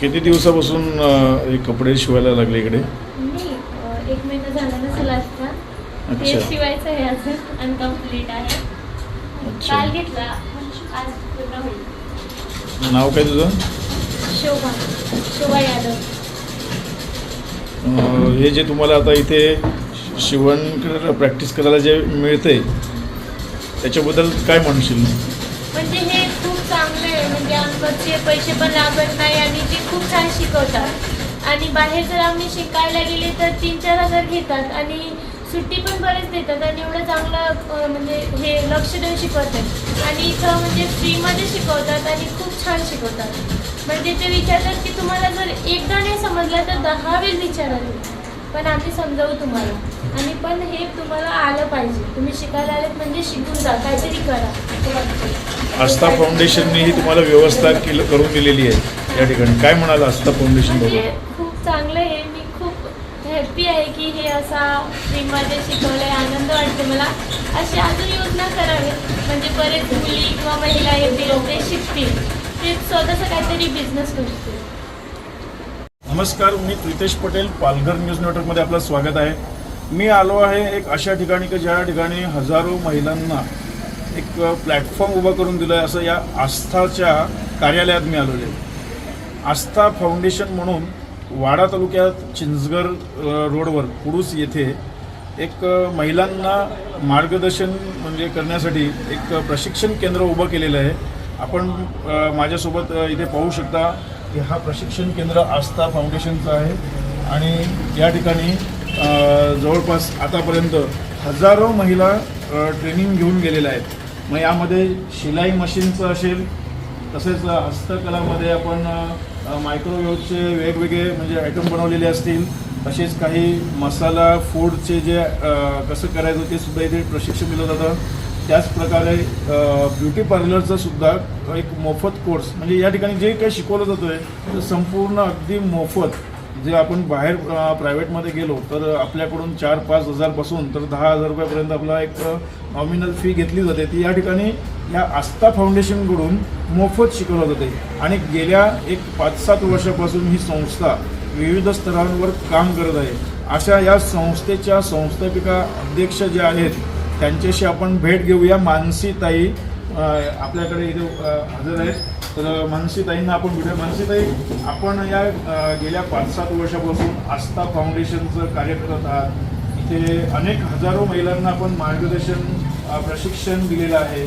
किती दिवसापासून हे कपडे शिवायला लागले इकडे? मी अ, एक महिना झाला नसेल आता ते अच्छा शिवायचं आहे अजून अनकम्प्लीट आहे. अच्छा. काल घेतला आज पूर्ण होईल. नाव काय तुझं? शोभा शोभा यादव. अ, हे जे तुम्हाला आता इथे शिवण प्रॅक्टिस करायला जे मिळते त्याच्याबद्दल काय म्हणशील? म्हणजे हे चांगलं आहे. म्हणजे आमचे पैसे पण लागत नाही आणि ते खूप छान शिकवतात. आणि बाहेर जर आम्ही शिकायला गेले तर तीन चार हजार घेतात आणि सुट्टी पण बरेच देतात आणि एवढं चांगलं म्हणजे हे लक्ष देऊन शिकवतात. आणि इथं म्हणजे फ्रीमध्ये शिकवतात आणि खूप छान शिकवतात. म्हणजे ते विचारतात की तुम्हाला जर एकदा नाही समजलं तर दहा वेळ विचारावे. पण आम्ही समजावू तुम्हाला. आणि पण तुम्हाला आलं पाहिजे. तुम्ही शिकायला आलेत म्हणजे शिकून जा. काहीतरी करा. आस्था फाउंडेशनने ही तुम्हाला व्यवस्था केलं करून दिलेली आहे या ठिकाणी. काय म्हणाल आस्था फाउंडेशन खूप चांगलं आहे. मी खूप हॅपी आहे की हे असा फ्रीमध्ये शिकवलं आहे आनंद वाटते मला. अशी अजून योजना करावी. म्हणजे बरेच मुली किंवा महिला येतील ते शिकतील. ते स्वतःचा काहीतरी बिझनेस करतील नमस्कार. मी प्रितेश पटेल. पालघर न्यूज नेटवर्कमध्ये आपलं स्वागत आहे. मी आलो आहे एक अशा ठिकाणी की ज्या ठिकाणी हजारो महिलांना एक प्लॅटफॉर्म उभा करून दिलं आहे असं या आस्थाच्या कार्यालयात मी आलेलो आहे. आस्था फाउंडेशन म्हणून वाडा तालुक्यात चिंचगर रोडवर कुडूस येथे एक महिलांना मार्गदर्शन म्हणजे करण्यासाठी एक प्रशिक्षण केंद्र उभं केलेलं आहे. आपण माझ्यासोबत इथे पाहू शकता की हा प्रशिक्षण केंद्र आस्था फाउंडेशनचं आहे. आणि या ठिकाणी जवळपास आतापर्यंत हजारो महिला ट्रेनिंग घेऊन गेलेल्या आहेत. मग यामध्ये शिलाई मशीनचं असेल तसेच हस्तकलामध्ये आपण मायक्रोवेव्हचे वेगवेगळे म्हणजे आयटम बनवलेले असतील तसेच काही मसाला फूडचे जे कसं करायचं ते सुद्धा इथे प्रशिक्षण दिलं जातं. त्याचप्रकारे ब्युटी पार्लरचं सुद्धा एक मोफत कोर्स म्हणजे या ठिकाणी जे काही शिकवलं जातं आहे ते संपूर्ण अगदी मोफत जे आपण बाहेर प्रायव्हेटमध्ये गेलो तर आपल्याकडून चार पाच हजारपासून तर दहा हजार रुपयापर्यंत आपला एक नॉमिनल फी घेतली जाते. ती या ठिकाणी या आस्था फाउंडेशनकडून मोफत शिकवलं जाते. आणि गेल्या एक पाच सात वर्षापासून ही संस्था विविध स्तरांवर काम करत आहे. अशा या संस्थेच्या संस्थापिका अध्यक्ष ज्या आहेत त्यांच्याशी आपण भेट घेऊया. मानसीताई आपल्याकडे इथे हजर आहेत. तर मानसीताईंना आपण भेटूया. मानसीताई आपण या गेल्या पाच सात वर्षापासून आस्था फाउंडेशनचं कार्य करत आहात. इथे अनेक हजारो महिलांना आपण मार्गदर्शन प्रशिक्षण दिलेलं आहे.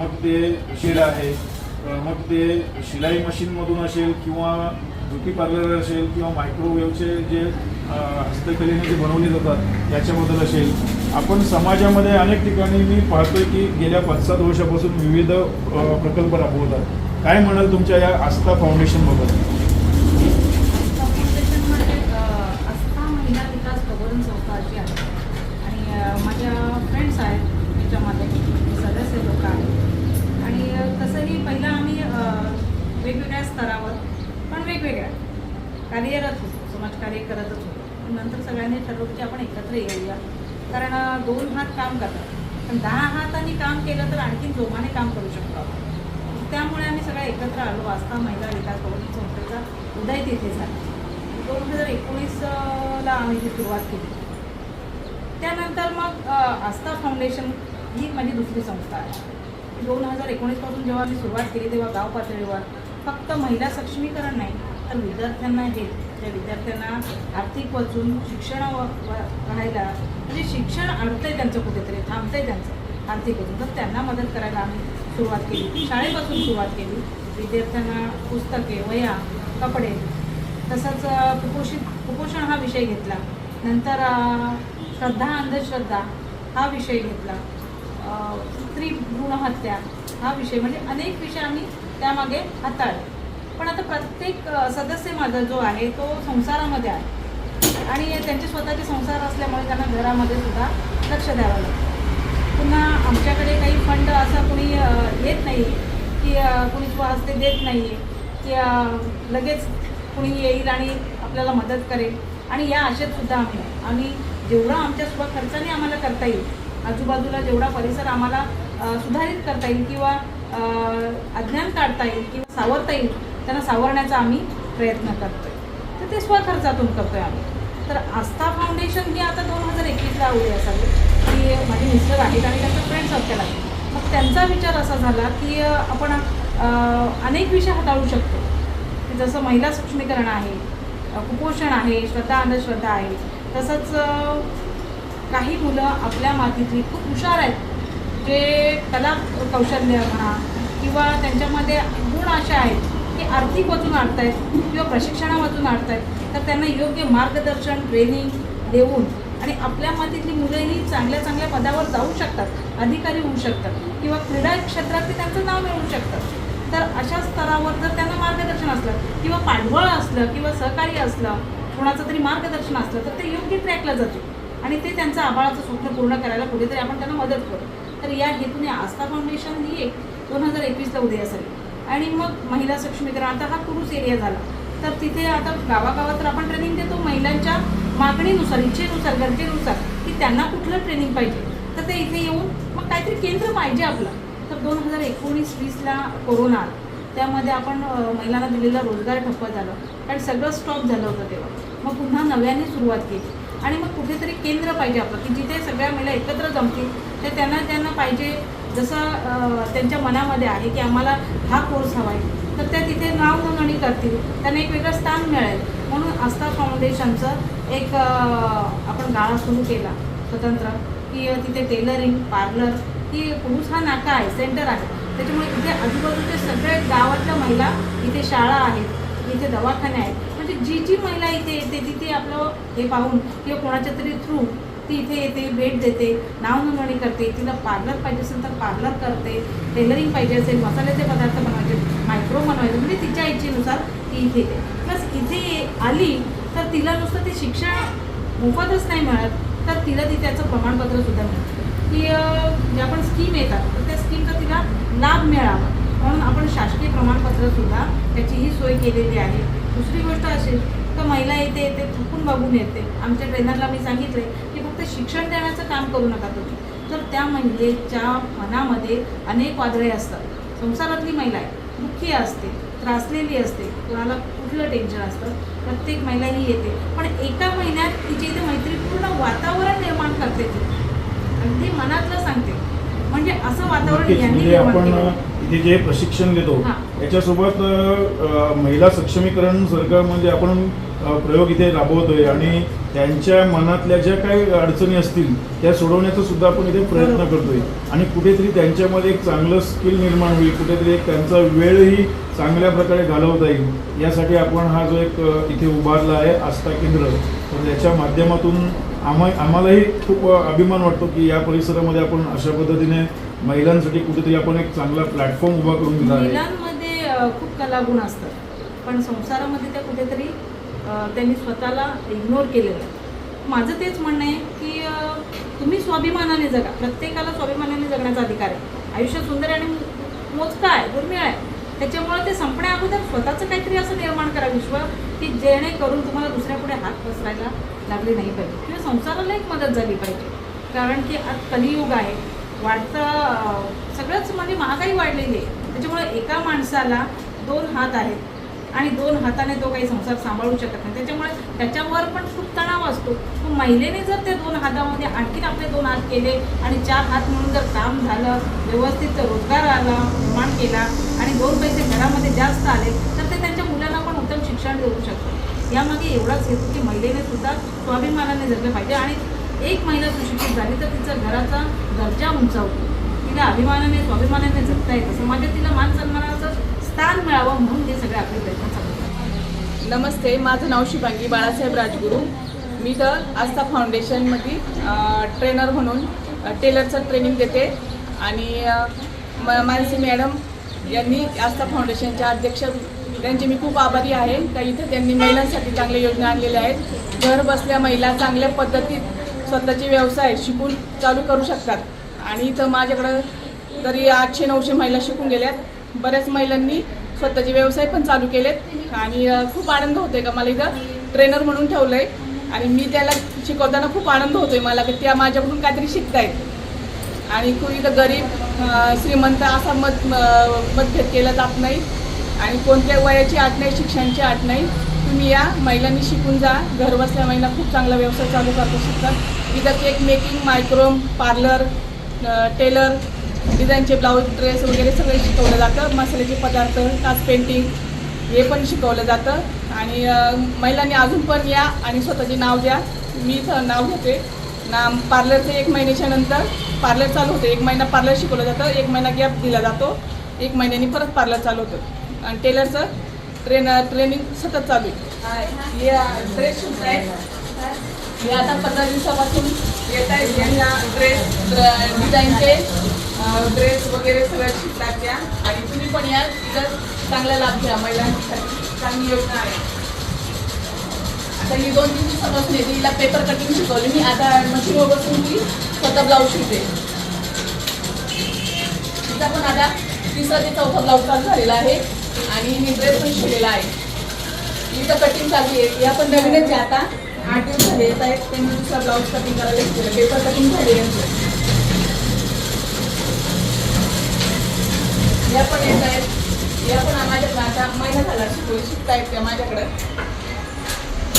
मग ते शिला आहे. मग ते शिलाई मशीनमधून असेल किंवा ब्युटी पार्लर असेल किंवा मायक्रोवेव्हचे जे हस्तकलेने जे बनवले जातात याच्याबद्दल असेल. आपण समाजामध्ये अनेक ठिकाणी मी पाहतोय की गेल्या पाच सात वर्षापासून विविध प्रकल्प राबवतात काय म्हणाल तुमच्या या आस्था फाउंडेशनबद्दल फाउंडेशन म्हणजे अ, आस्था महिला विकास प्रबोधन संस्था अशी आहे. आणि माझ्या फ्रेंड्स आहेत त्याच्यामध्ये सदस्य लोक आहेत. आणि तसंही पहिलं आम्ही वेगवेगळ्या स्तरावर पण वेगवेगळ्या. कार्यरत होतो समाजकार्य करतच होतो. पण नंतर सगळ्यांनी ठरवलं की आपण एकत्र येऊया. कारण दोन हात काम करतात. पण दहा हातांनी काम केलं तर आणखीन जोमाने काम करू शकतो आपण. त्यामुळे आम्ही सगळ्या एकत्र आलो. आस्था महिला विकास प्रबोधन संस्थेचा उदय तिथे झाला. दोन हजार एकोणीसला आम्ही ती सुरुवात केली. त्यानंतर मग आस्था फाउंडेशन ही माझी दुसरी संस्था आहे. दोन हजार एकोणीसपासून जेव्हा मी सुरुवात केली तेव्हा गाव पातळीवर फक्त महिला सक्षमीकरण नाही तर विद्यार्थ्यांना हे त्या विद्यार्थ्यांना आर्थिक वाचून शिक्षण व- राहायला म्हणजे शिक्षण अडतंय त्यांचं कुठेतरी थांबतंय त्यांचं आर्थिक वाचून. तर त्यांना मदत करायला आम्ही सुरुवात केली. शाळेपासून सुरुवात केली. विद्यार्थ्यांना पुस्तके वह्या कपडे तसंच कुपोषित कुपोषण हा विषय घेतला. नंतर श्रद्धा अंधश्रद्धा हा विषय घेतला. स्त्री भ्रूणहत्या हा विषय म्हणजे अनेक विषय आम्ही त्यामागे हाताळले. पण आता प्रत्येक सदस्य माझा जो आहे तो संसारामध्ये आहे. आणि त्यांचे स्वतःचे संसार असल्यामुळे त्यांना घरामध्ये सुद्धा लक्ष द्यावं लागतं. त्यांना आमच्याकडे काही फंड असा कोणी येत नाही की कुणी कोणी स्वहस्ते देत नाही आहे की लगेच कुणी येईल आणि आपल्याला मदत करेल. आणि या आशेतसुद्धा आम्ही आम्ही जेवढं आमच्या स्वखर्चाने आम्हाला करता येईल आजूबाजूला जेवढा परिसर आम्हाला सुधारित करता येईल किंवा अज्ञान काढता येईल किंवा सावरता येईल त्यांना सावरण्याचा आम्ही प्रयत्न करतोय. तर ते स्वखर्चातून करतोय आम्ही. तर आस्था फाउंडेशन ही आता दोन हजार एकवीसला उडी असावी. की माझे मिस्टर आहेत आणि त्यांचं फ्रेंड सर्कल आहे मग त्यांचा विचार असा झाला की आपण अनेक विषय हाताळू शकतो. की जसं महिला सक्षमीकरण आहे कुपोषण आहे श्रद्धा अंधश्रद्धा आहे. तसंच काही मुलं आपल्या मातीतली खूप हुशार आहेत. जे कला कौशल्य म्हणा किंवा त्यांच्यामध्ये गुण असे आहेत की आर्थिक वाचून आणत आहेत किंवा प्रशिक्षणामधून आणत आहेत तर त्यांना योग्य मार्गदर्शन ट्रेनिंग देऊन आणि आपल्या मातीतली मुलंही चांगल्या चांगल्या पदावर जाऊ शकतात अधिकारी होऊ शकतात किंवा क्रीडा क्षेत्रात ते त्यांचं नाव मिळवू शकतात. तर अशा स्तरावर जर त्यांना मार्गदर्शन असलं किंवा पाठबळ असलं किंवा सहकार्य असलं कोणाचं तरी मार्गदर्शन असलं तर ते योग्य ट्रॅकला जातो आणि ते त्यांचं आबाळाचं स्वप्न पूर्ण करायला कुठेतरी आपण त्यांना मदत करू. तर या हेतूने आस्था फाउंडेशन ही एक दोन हजार एकवीसला उदय असेल. आणि मग महिला सक्षमीकरण आता हा कुरुस एरिया झाला. तर तिथे आता गावागावात तर आपण ट्रेनिंग देतो महिलांच्या मागणीनुसार इच्छेनुसार गरजेनुसार की त्यांना कुठलं ट्रेनिंग पाहिजे. तर ते इथे येऊन मग काहीतरी केंद्र पाहिजे आपलं. तर दोन हजार एकोणीस वीसला कोरोना आला. त्यामध्ये आपण महिलांना दिलेला रोजगार ठप्प झालं. कारण सगळं स्टॉप झालं होतं तेव्हा. मग पुन्हा नव्याने सुरुवात केली. आणि मग कुठेतरी केंद्र पाहिजे आपलं की जिथे सगळ्या महिला एकत्र जमतील तर त्यांना त्यांना पाहिजे. जसं त्यांच्या मनामध्ये आहे की आम्हाला हा कोर्स हवा आहे तर त्या तिथे नाव नोंदणी करतील. त्यांना एक वेगळं स्थान मिळेल. म्हणून आस्था फाउंडेशनचं एक आपण गाळा सुरू केला स्वतंत्र की तिथे टेलरिंग पार्लर ही पुरुष हा नाका आहे सेंटर आहे. त्याच्यामुळे इथे आजूबाजूचे सगळे गावातल्या महिला इथे शाळा आहेत इथे दवाखाने आहेत. म्हणजे जी जी महिला इथे येते तिथे आपलं हे पाहून किंवा कोणाच्या तरी थ्रू ती इथे येते भेट देते नाव नोंदणी करते तिला पार्लर पाहिजे असेल तर पार्लर करते टेलरिंग पाहिजे असेल मसाल्याचे पदार्थ बनवायचे मायक्रो म्हणजे तिच्या इच्छेनुसार ती इथे येते. प्लस इथे आली तर तिला नुसतं ते शिक्षण मोफतच नाही मिळत तर तिला ती त्याचं प्रमाणपत्रसुद्धा मिळतं. की ज्या जे आपण स्कीम येतात तर त्या स्कीमचा तिला लाभ मिळावा. म्हणून आपण शासकीय प्रमाणपत्रसुद्धा त्याची त्याचीही सोय केलेली आहे. दुसरी गोष्ट अशी तर महिला येते येते थकून बघून येते. आमच्या ट्रेनरला मी सांगितले की फक्त शिक्षण देण्याचं काम करू नका तुम्ही. तर त्या महिलेच्या मनामध्ये अनेक वादळे असतात. संसारातली महिला आहे दुःखी असते त्रासलेली असते कोणाला कुठलं टेन्शन असतं प्रत्येक महिला ही येते पण एका महिन्यात तिच्या इथे मैत्रीपूर्ण वातावरण निर्माण करते ती अगदी मनातलं सांगते म्हणजे असं वातावरण यांनी म्हणजे आपण. इथे जे प्रशिक्षण देतो. याच्यासोबत महिला सक्षमीकरण सरकार म्हणजे आपण प्रयोग इथे राबवतोय आणि त्यांच्या मनातल्या ज्या काही अडचणी असतील त्या सोडवण्याचा सुद्धा आपण इथे प्रयत्न. करतोय. आणि कुठेतरी त्यांच्यामध्ये एक चांगलं स्किल निर्माण होईल कुठेतरी एक त्यांचा वेळही चांगल्या प्रकारे घालवता येईल. यासाठी आपण हा जो एक इथे उभारला आहे आस्था केंद्र तर त्याच्या माध्यमातून आम्हा आम्हालाही खूप अभिमान वाटतो की या परिसरामध्ये आपण अशा पद्धतीने महिलांसाठी कुठेतरी आपण एक चांगला प्लॅटफॉर्म उभा करून दिला आहे. खूप कलागुण असतात. पण संसारामध्ये त्या कुठेतरी त्यांनी स्वतःला इग्नोर केलेलं आहे. माझं तेच म्हणणं आहे की तुम्ही स्वाभिमानाने जगा. प्रत्येकाला स्वाभिमानाने जगण्याचा अधिकार आहे. आयुष्य सुंदर आणि मोजता आहे दुर्मिळ आहे. त्याच्यामुळे ते संपण्या अगोदर स्वतःचं काहीतरी असं निर्माण करा. विश्व की जेणेकरून तुम्हाला दुसऱ्यापुढे हात पसरायला लागले नाही पाहिजे. किंवा संसाराला एक मदत झाली पाहिजे. कारण की आज कलियुग आहे. वाढतं सगळंच म्हणजे महागाई वाढलेली आहे. त्याच्यामुळे एका माणसाला दोन हात आहेत. आणि दोन हाताने तो काही संसार सांभाळू शकत नाही. त्याच्यामुळे त्याच्यावर पण खूप तणाव असतो. मग महिलेने जर ते दोन हातामध्ये आणखीन आपले दोन हात केले आणि चार हात म्हणून जर काम झालं व्यवस्थित रोजगार आला निर्माण केला आणि दोन पैसे घरामध्ये जास्त आले तर ते त्यांच्या मुलांना पण उत्तम शिक्षण देऊ शकतात. यामागे एवढाच हेतू की महिलेने सुद्धा स्वाभिमानाने जगलं पाहिजे. आणि एक महिला सुशिक्षित झाली तर तिचा घराचा दर्जा उंचावतो. तिला अभिमानाने स्वाभिमानाने जगता येतं. समाजात तिला मान सन्मानाचं स्थान मिळावं म्हणून ते सगळे आपले प्रयत्न चालू नमस्ते माझं नाव शिवांगी बाळासाहेब राजगुरू. मी तर आस्था फाउंडेशनमध्ये ट्रेनर म्हणून टेलरचं ट्रेनिंग देते. आणि म मानसी मॅडम यांनी आस्था फाउंडेशनच्या अध्यक्ष त्यांचे मी खूप आभारी आहे. का इथं त्यांनी महिलांसाठी चांगल्या योजना आणलेल्या आहेत. घर बसल्या महिला चांगल्या पद्धतीत स्वतःचे व्यवसाय शिकून चालू करू शकतात. आणि इथं माझ्याकडं तरी आठशे नऊशे महिला शिकून गेल्यात. बऱ्याच महिलांनी स्वतःचे व्यवसाय पण चालू केलेत. आणि खूप आनंद होतोय का मला इथं? ट्रेनर म्हणून ठेवलंय. आणि मी त्याला शिकवताना खूप आनंद होतोय मला की त्या माझ्याकडून काहीतरी शिकतायत. आणि कोणी तर गरीब श्रीमंत असा मत मतभेद केला जात नाही. आणि कोणत्या वयाची आठ नाही शिक्षणाची आठ नाही. तुम्ही या महिलांनी शिकून जा. घर बसल्या महिला खूप चांगला व्यवसाय चालू करतो शकतात. इथं केक मेकिंग मायक्रोम पार्लर टेलर डिझाईनचे ब्लाऊज ड्रेस वगैरे सगळे शिकवलं जातं. मसाल्याचे पदार्थ काच पेंटिंग हे पण शिकवलं जातं. आणि महिलांनी अजून पण या आणि स्वतःचे नाव द्या. मी इथं नाव घेते. ना पार्लरचं एक महिन्याच्या नंतर पार्लर चालू होतं. एक महिना पार्लर शिकवलं जातं. एक महिना गॅप दिला जातो. एक महिन्यानी परत पार्लर चालू होतं. आणि टेलरचं ट्रेन ट्रेनिंग सतत चालू आहे. ड्रेस शूज हे आता पंधरा दिवसापासून येत आहेत यांना ड्रेस डिझाईनचे ड्रेस वगैरे सगळं शिकतात त्या. आणि तुम्ही पण या तिथं चांगला लाभ घ्या महिलांसाठी. चांगली योजना आहे. आता ही दोन तीन दिवसापासून येते तिला पेपर कटिंग शिकवली. मी आता मशीनवर बसून ती स्वतः ब्लाऊज शिकते. तिचा पण आता तिसरा ते चौथा ब्लाऊज चालू झालेला आहे. आणि मी ड्रेस पण शिकलेला आहे. इथं कटिंग चालू आहे. या पण नवीनच आहे आता. आठ दिवस झाले. येत आहेत त्यांनी दुसरा ब्लाऊज कटिंग करायला शिकवलं पेपर कटिंग झाले यांचं या पण येत आहेत. या पण माझ्याकडे आता महिना झाला शिकता शिकतायत त्या माझ्याकडं.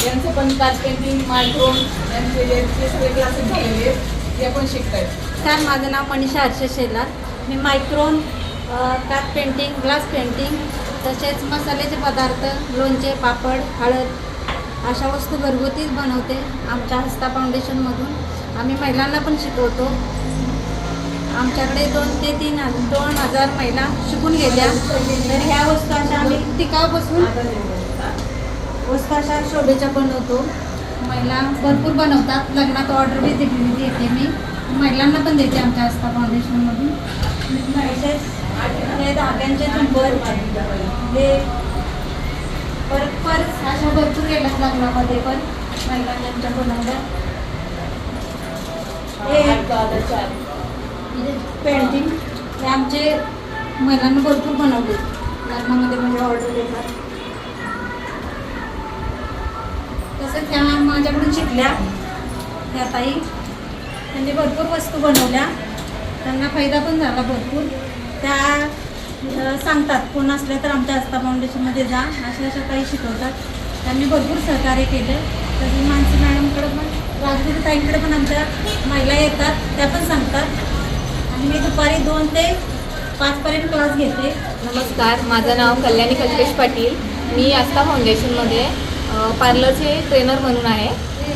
यांचं पण काच पेंटिंग मायक्रोम यांचे जे सगळे क्लासेस झालेले आहेत ते पण शिकतायत छान माझं नाव मनीषा हर्ष शेलार. मी मायक्रोन काच पेंटिंग ग्लास पेंटिंग तसेच मसाल्याचे पदार्थ लोणचे पापड हळद अशा वस्तू घरगुतीच बनवते. आमच्या हस्ता फाउंडेशनमधून आम्ही महिलांना पण शिकवतो. आमच्याकडे दोन ते तीन दोन हजार महिला शिकून गेल्या. तर ह्या वस्तू अशा आम्ही टिकावपासून वस्तू अशा शोभेच्या बनवतो. महिला भरपूर बनवतात. लग्नात ऑर्डर बी दिली देते मी. महिलांना पण देते आमच्या आस्था फाउंडेशनमधून हे धाग्यांचे झुंबर. हे परत परत अशा भरपूर गेल्यात लग्नामध्ये पण. महिलांच्या बनवल्या. हे पेंटिंग हे आमचे महिलांना भरपूर बनवले. लग्नामध्ये म्हणजे ऑर्डर देतात. तसंच त्या माझ्याकडून शिकल्या. त्या ताई. त्यांनी भरपूर वस्तू बनवल्या. त्यांना फायदा पण झाला भरपूर. त्या सांगतात कोण असल्या तर आमच्या आस्था फाउंडेशनमध्ये जा. अशा अशा काही शिकवतात. त्यांनी भरपूर सहकार्य केलं. तसंच मानसी मॅडमकडं पण राजगुरू ताईंकडे पण आमच्या महिला येतात. त्या पण सांगतात. मी दुपारी दोन ते पाचपर्यंत क्लास घेते. नमस्कार माझं नाव कल्याणी कल्पेश पाटील. मी आस्था फाउंडेशनमध्ये पार्लरचे ट्रेनर म्हणून आहे.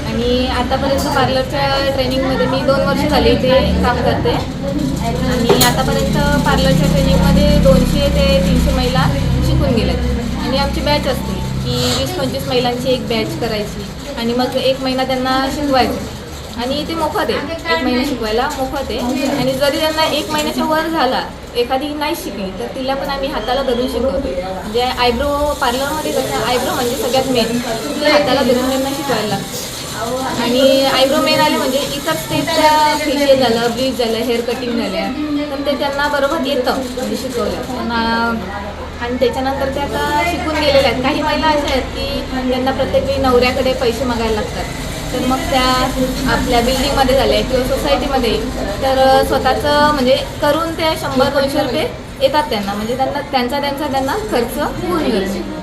आणि आतापर्यंत पार्लरच्या ट्रेनिंगमध्ये मी दोन वर्ष झाली इथे काम करते. आणि आतापर्यंत पार्लरच्या ट्रेनिंगमध्ये दोनशे ते तीनशे महिला शिकून गेल्यात आणि आमची बॅच असते की वीस पंचवीस महिलांची एक बॅच करायची. आणि मग एक महिना त्यांना शिकवायचं. आणि ते मोफत आहे. एक महिना शिकवायला मोफत आहे. आणि जरी त्यांना एक महिन्याच्या वर झाला एखादी नाही शिकली तर तिला पण आम्ही हाताला धरून शिकवतो. म्हणजे आयब्रो पार्लरमध्ये कसं आयब्रो म्हणजे सगळ्यात मेन तिला हाताला धरून त्यांना शिकवायला लागतं. आणि आयब्रो मेन आले म्हणजे इतर स्टेजच्या फेशियल झालं ब्लीच झालं हेअर कटिंग झाल्या. तर ते त्यांना बरोबर येतं म्हणजे शिकवलं. त्यांना आणि त्याच्यानंतर ते आता शिकून गेलेल्या आहेत. काही महिला अशा आहेत की त्यांना प्रत्येक वेळी नवऱ्याकडे पैसे मागायला लागतात. तर मग त्या आपल्या बिल्डिंगमध्ये झाल्या किंवा सोसायटीमध्ये तर स्वतःचं म्हणजे करून ते शंभर दोनशे रुपये येतात त्यांना. म्हणजे त्यांना त्यांचा त्यांचा त्यांना खर्च होऊन जातो.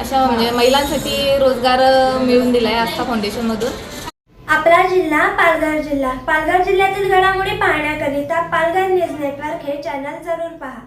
अशा म्हणजे महिलांसाठी रोजगार मिळून दिला आहे आस्था फाउंडेशनमधून आपला जिल्हा पालघर जिल्हा. पालघर जिल्ह्यातील घडामोडी पाहण्याकरिता पालघर न्यूज नेटवर्क हे चॅनल जरूर पहा.